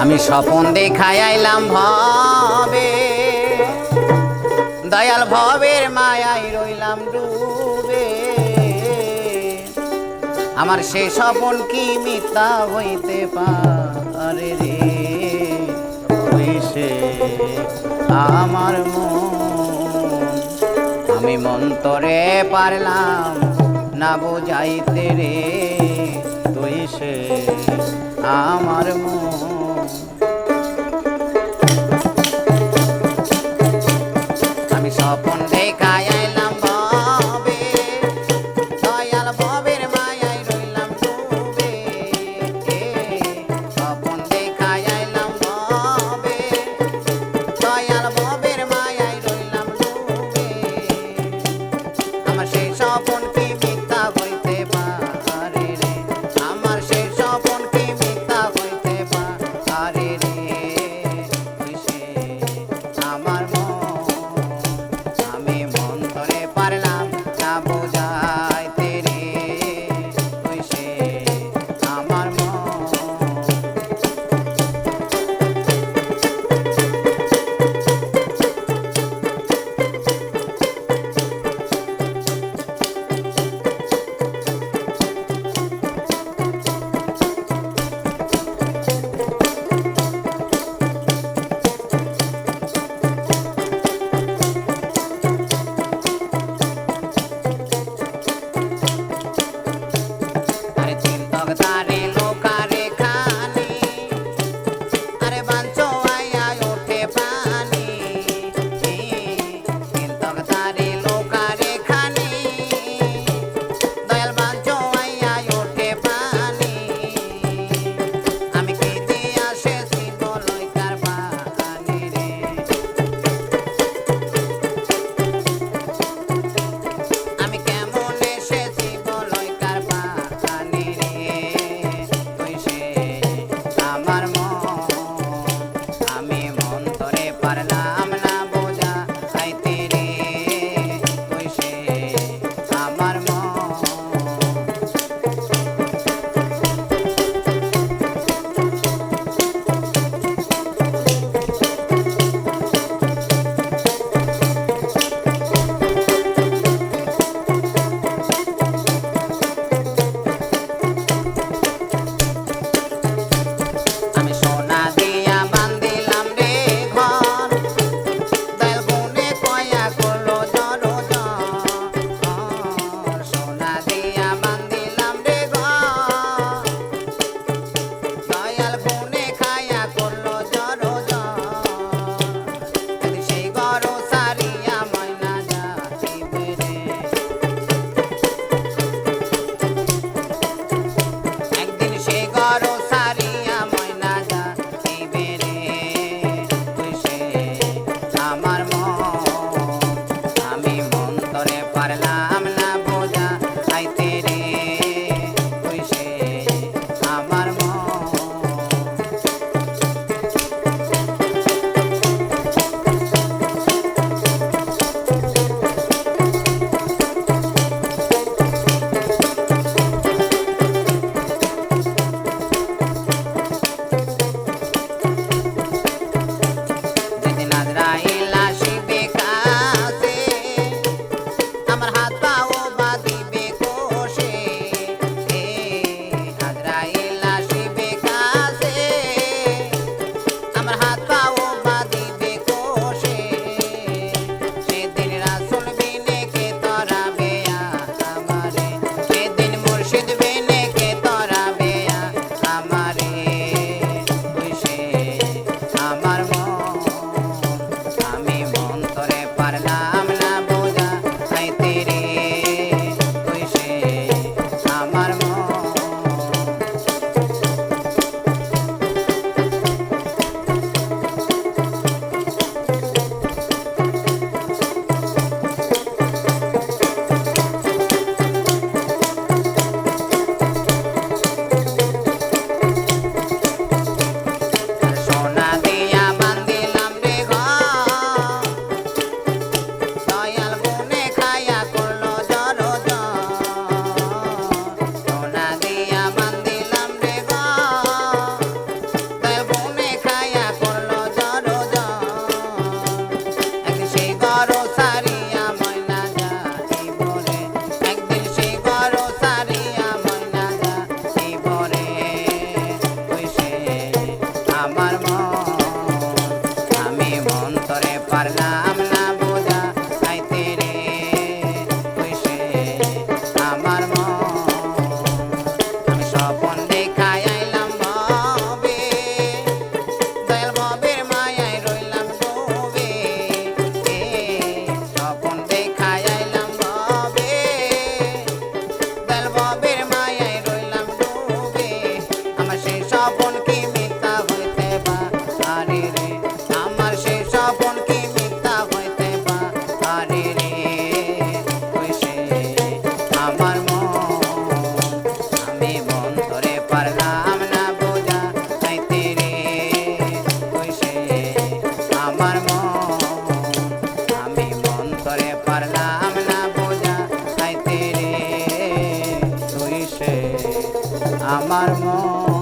আমি স্বপন দেখাই আইলাম ভবে। দয়াল ভবের মায়াই রইলাম ডুবে। আমার সে স্বপন কি মিথ্যা হইতে পারে রে? সে আমার মন। আমি মন্তরে পারলাম না বুঝাইতে রে। তুই সে আমার মন। দয়াল ভবের আমার মন